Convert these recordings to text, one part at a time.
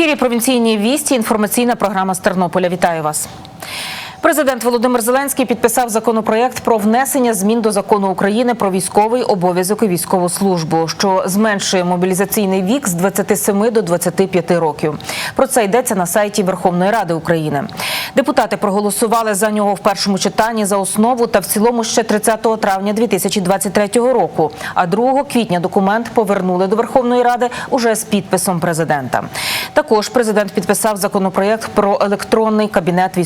Ефірі провінційні вісті. Інформаційна програма з Тернополя. Вітаю вас. Президент Володимир Зеленський підписав законопроєкт про внесення змін до закону України про військовий обов'язок і військову службу, що зменшує мобілізаційний вік з 27 до 25 років. Про це йдеться на сайті Верховної Ради України. Депутати проголосували за нього в першому читанні за основу та в цілому ще 30 травня 2023 року. А 2 квітня документ повернули до Верховної Ради уже з підписом президента. Також президент підписав законопроєкт про електронний кабінет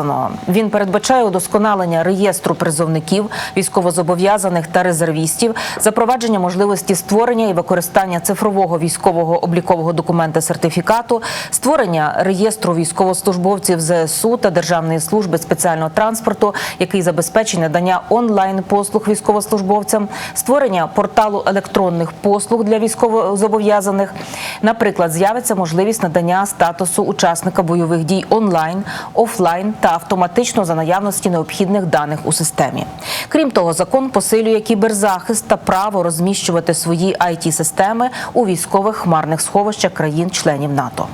військовозобов'язаного. Він передбачає удосконалення реєстру призовників, військовозобов'язаних та резервістів, запровадження можливості створення і використання цифрового військового облікового документа сертифікату, створення реєстру військовослужбовців ЗСУ та Державної служби спеціального транспорту, який забезпечить надання онлайн послуг військовослужбовцям, створення порталу електронних послуг для військовозобов'язаних. Наприклад, з'явиться можливість надання статусу учасника бойових дій онлайн, офлайн та автоматично за наявності необхідних даних у системі. Крім того, закон посилює кіберзахист та право розміщувати свої it системи у військових хмарних сховищах країн-членів НАТО.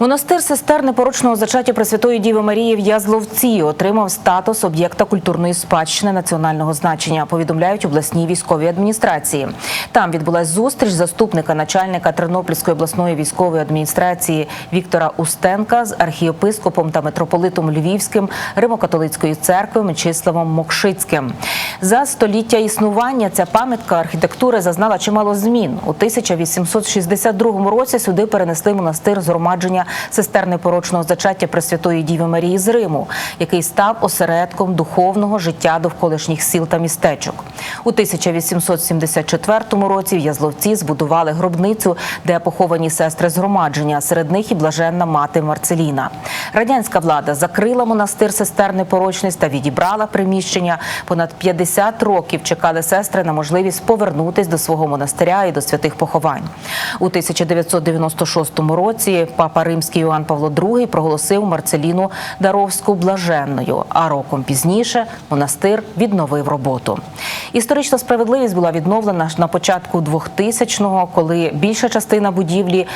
Монастир сестер непорочного зачаття Пресвятої Діви Марії в Язловці отримав статус об'єкта культурної спадщини національного значення. Повідомляють обласній військовій адміністрації. Там відбулась зустріч заступника начальника Тернопільської обласної військової адміністрації Віктора Устенка з архієпископом та митрополитом Львівським Римо-католицької церкви Мечиславом Мокшицьким. За століття існування ця пам'ятка архітектури зазнала чимало змін. У 1862 році сюди перенесли монастир згромадження сестер непорочного зачаття Пресвятої Діви Марії з Риму, який став осередком духовного життя довколишніх сіл та містечок. У 1874 році в Язловці збудували гробницю, де поховані сестри згромадження. Серед них і блаженна мати Марцеліна. Радянська влада закрила монастир сестер непорочність та відібрала приміщення. Понад 50 років чекали сестри на можливість повернутись до свого монастиря і до святих поховань. У 1996 році папа Римський Іоанн Павло II проголосив Марцеліну Даровську блаженною. А роком пізніше монастир відновив роботу. Історична справедливість була відновлена на початку 2000-го, коли більша частина будівлі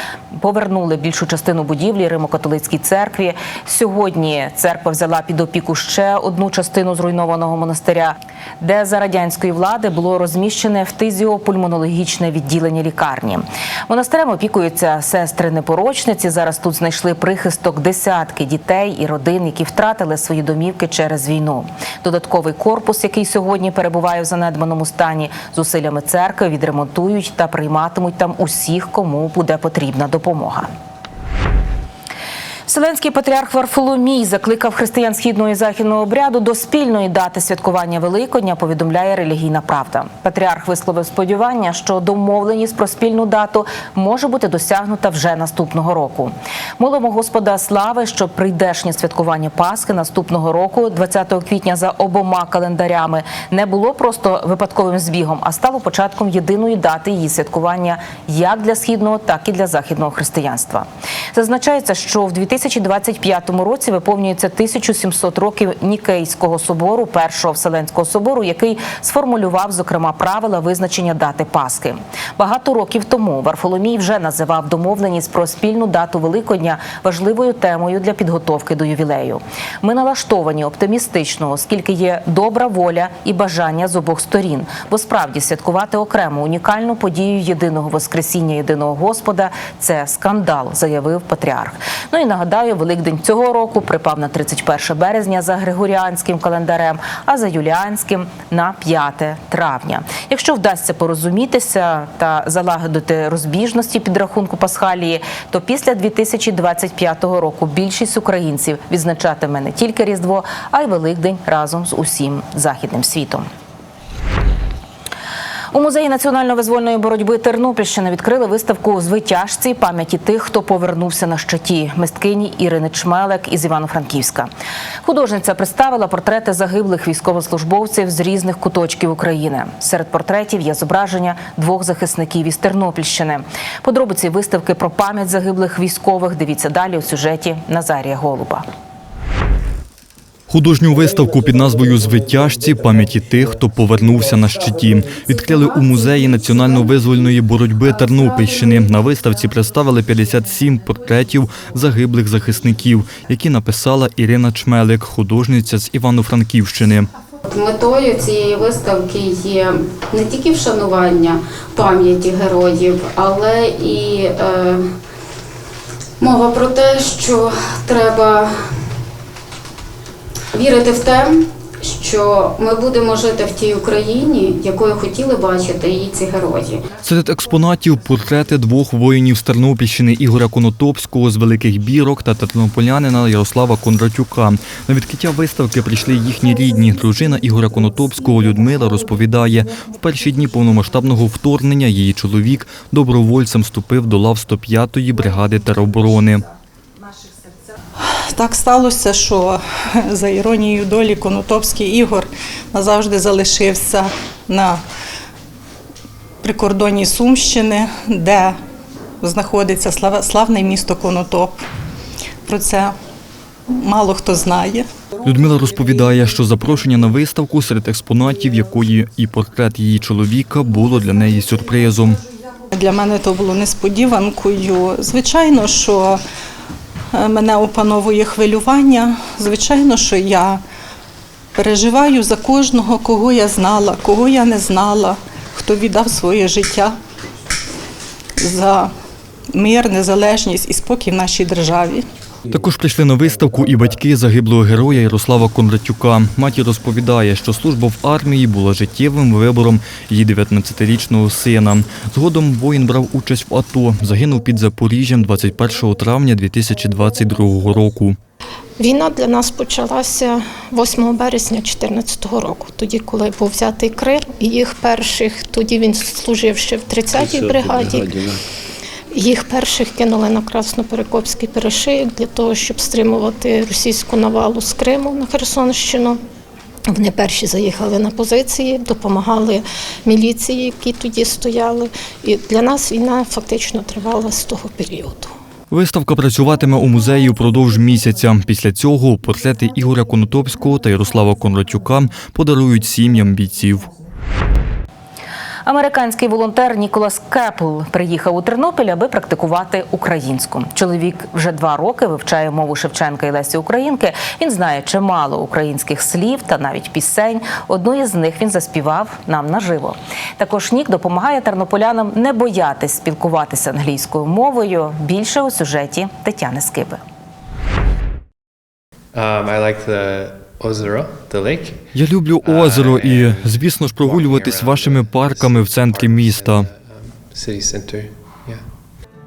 повернули більшу частину будівлі Римо-католицькій церкві. Сьогодні церква взяла під опіку ще одну частину зруйнованого монастиря, де за радянської влади було розміщене фтизіопульмонологічне відділення лікарні. Монастирем опікуються сестри непорочниці. Зараз тут знайшли прихисток десятки дітей і родин, які втратили свої домівки через війну. Додатковий корпус, який сьогодні перебуває в занедбаному стані, зусиллями церкви відремонтують та прийматимуть там усіх, кому буде потрібна допомога. Вселенський патріарх Варфоломій закликав християн східного і західного обряду до спільної дати святкування Великодня. Повідомляє релігійна правда. Патріарх висловив сподівання, що домовленість про спільну дату може бути досягнута вже наступного року. Молимо Господа слави, щоб прийдешнє святкування Пасхи наступного року, 20 квітня, за обома календарями, не було просто випадковим збігом, а стало початком єдиної дати її святкування як для східного, так і для західного християнства. Зазначається, що в 2025 році виповнюється 1700 років Нікейського собору, першого вселенського собору, який сформулював зокрема правила визначення дати Пасхи. Багато років тому Варфоломій вже називав домовленість про спільну дату Великодня важливою темою для підготовки до ювілею. Ми налаштовані оптимістично, оскільки є добра воля і бажання з обох сторін, бо справді святкувати окремо унікальну подію єдиного воскресіння єдиного Господа це скандал, заявив патріарх. Ну і нагадаю, Великдень цього року припав на 31 березня за григоріанським календарем, а за юліанським на 5 травня. Якщо вдасться порозумітися та залагодити розбіжності підрахунку Пасхалії, то після 2025 року більшість українців відзначатиме не тільки Різдво, а й Великдень разом з усім західним світом. У музеї національно-визвольної боротьби Тернопільщини відкрили виставку звитяжці пам'яті тих, хто повернувся на щиті мисткині Ірини Чмелек із Івано-Франківська. Художниця представила портрети загиблих військовослужбовців з різних куточків України. Серед портретів є зображення двох захисників із Тернопільщини. Подробиці виставки про пам'ять загиблих військових. Дивіться далі у сюжеті Назарія Голуба. Художню виставку під назвою Звитяжці пам'яті тих, хто повернувся на щиті. Відкрили у музеї національно-визвольної боротьби Тернопільщини. На виставці представили 57 портретів загиблих захисників, які написала Ірина Чмелик, художниця з Івано-Франківщини. Метою цієї виставки є не тільки вшанування пам'яті героїв, але і е, мова про те, що треба вірити в те, що ми будемо жити в тій Україні, якою хотіли бачити її ці герої. Серед експонатів портрети двох воїнів з Тернопільщини Ігоря Конотопського з Великих Бірок та тернополянина Ярослава Кондратюка. На відкриття виставки прийшли їхні рідні. Дружина Ігоря Конотопського Людмила розповідає, в перші дні повномасштабного вторгнення її чоловік добровольцем вступив до лав 105-ї бригади тероборони. Так сталося, що за іронією долі Конотопський Ігор назавжди залишився на прикордонні Сумщини, де знаходиться славне місто Конотоп. Про це мало хто знає. Людмила розповідає, що запрошення на виставку серед експонатів, якої і портрет її чоловіка було для неї сюрпризом. Для мене то було несподіванкою. Звичайно, що мене опановує хвилювання. Звичайно, що я переживаю за кожного, кого я знала, кого я не знала, хто віддав своє життя за мир, незалежність і спокій в нашій державі. Також прийшли на виставку і батьки загиблого героя Ярослава Кондратюка. Матір розповідає, що служба в армії була життєвим вибором її 19-річного сина. Згодом воїн брав участь в АТО. Загинув під Запоріжжям 21 травня 2022 року. Війна для нас почалася 8 березня 2014 року, тоді, коли був взятий Крим, і їх перших, тоді він служив ще в 30-й бригаді. Їх перших кинули на Красноперекопський перешийок для того, щоб стримувати російську навалу з Криму на Херсонщину. Вони перші заїхали на позиції, допомагали міліції, які тоді стояли. І для нас війна фактично тривала з того періоду. Виставка працюватиме у музеї впродовж місяця. Після цього портрети Ігоря Конотопського та Ярослава Кондратюка подарують сім'ям бійців. Американський волонтер Ніколас Кепл приїхав у Тернопіль, аби практикувати українську. Чоловік вже два роки вивчає мову Шевченка і Лесі Українки. Він знає чимало українських слів та навіть пісень. Одну із них він заспівав нам наживо. Також Нік допомагає тернополянам не боятись спілкуватися англійською мовою. Більше у сюжеті Тетяни Скиби. Um, I like the озеро, the lake. Я люблю озеро і, звісно ж, прогулюватись вашими парками в центрі міста. Um.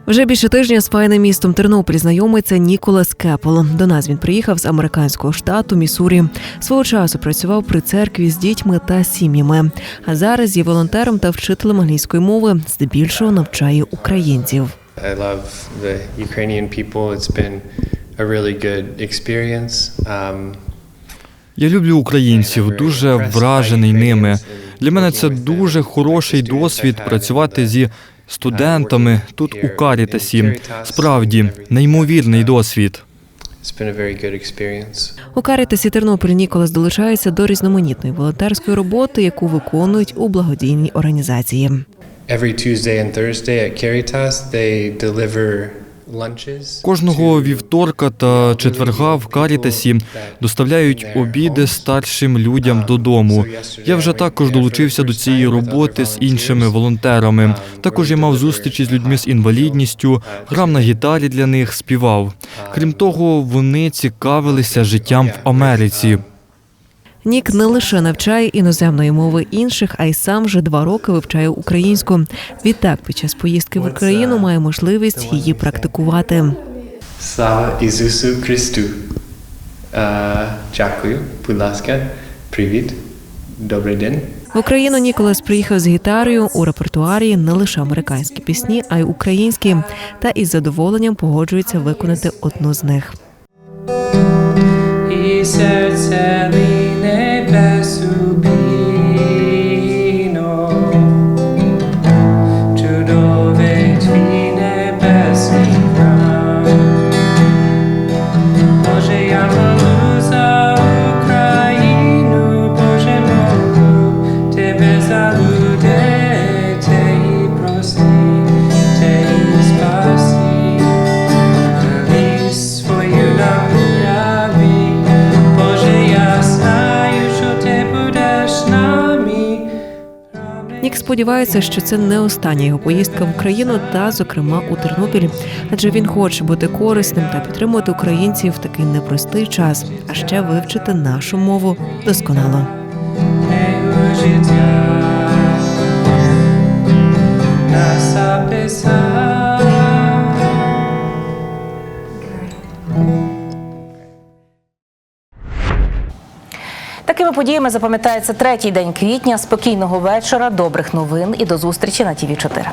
Вже більше тижня з файним містом Тернопіль знайомиться Ніколас Кепл. До нас він приїхав з американського штату Міссурі. Свого часу працював при церкві з дітьми та сім'ями. А зараз є волонтером та вчителем англійської мови, здебільшого навчає українців. I love the Ukrainian people. It's been a really good experience. Um, Я люблю українців, дуже вражений ними. Для мене це дуже хороший досвід працювати зі студентами тут у Карітасі. Справді, неймовірний досвід. У Карітасі Тернопіль Ніколас долучається до різноманітної волонтерської роботи, яку виконують у благодійній організації. Every Tuesday and Thursday at Caritas, they deliver. Кожного вівторка та четверга в Карітасі доставляють обіди старшим людям додому. Я вже також долучився до цієї роботи з іншими волонтерами. Також я мав зустрічі з людьми з інвалідністю, грав на гітарі для них, співав. Крім того, вони цікавилися життям в Америці. Нік не лише навчає іноземної мови інших, а й сам вже два роки вивчає українську. Відтак, під час поїздки в Україну має можливість її практикувати. Слава Ісусу Христу. Дякую, будь ласка. Привіт. Добрий день. В Україну Ніколас приїхав з гітарою у репертуарі не лише американські пісні, а й українські, та із задоволенням погоджується виконати одну з них. і серце silêncio сподівається, що це не остання його поїздка в Україну та, зокрема, у Тернопіль, адже він хоче бути корисним та підтримувати українців в такий непростий час, а ще вивчити нашу мову досконало. Meu Такими подіями запам'ятається третій день квітня. Спокійного вечора, добрих новин і до зустрічі на ТІВІ 4